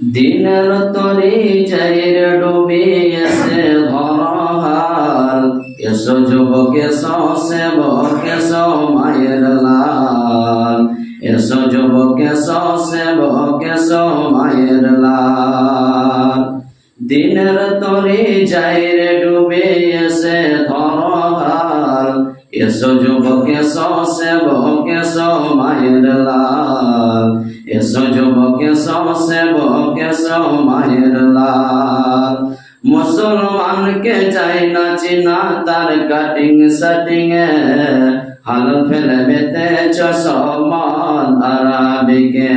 দিনের তরি চাইর ডুবে এসে ধরহাল এসো যুবক এসো সেবক এসো মায়ের লাল। এসো যুবক এসো সেবক এসো মায়ের লাল। দিনের তরি চাইর ডুবে এসে ধরহাল এসো যুবক এসো সেবক এসো মায়ের লাল। এসো যুবক এসো সেবক এসো মায়ের লাল মুসলমানকে চাই না চিনা, তার কাটিং সেটিং এ হাল ফেলে বেতেছ সমান আরাবিকে।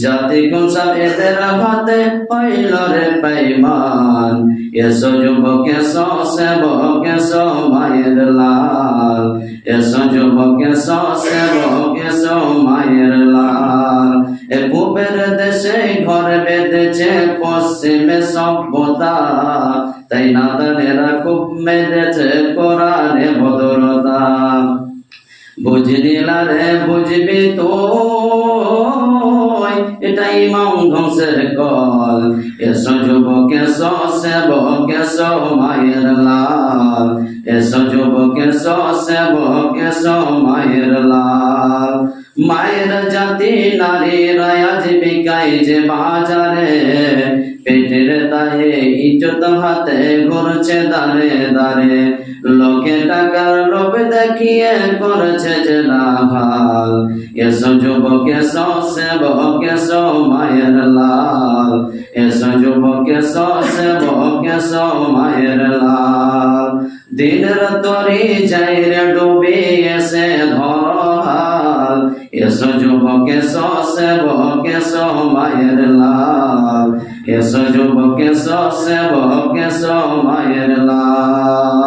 জাতি কোন সব এদের হাতে হইল রে পাইমান এসো যুবক, এসো সেবক, এসো মায়ের লাল। এসো যুবক, এসো সেবক ঘর বেঁধেছে, পশ্চিমে সভ্যতা। তাই নাদানেরা খুব মেধেছে কোরআনে ভদ্রতা। বুঝলি না রে বুঝবি তো এটাই মাম ধ্বংসের কল এসো যুবক সেবক মায়ের লাল। এসো যুবক সেবক মায়ের লাল। মায়ের জাতি নারীর আজ বিকাই যে বাজারে, পেটের দায়ে ইজ্জত হাতে ঘুরছে দারে দারে। লোকে টাকার লোভ দেখিয়ে করছে যে নাহাল এসো যুবক এসো সেবক এসো মায়ের লাল এসো যুবক এসো সেবক এসো মায়ের লাল দিনের তরি যাইরে ডুবে এসে ধরহাল এসো যুবক এসো সেবক এসো মায়ের লাল এসো যুবক এসো সেবক এসো মায়ের লাল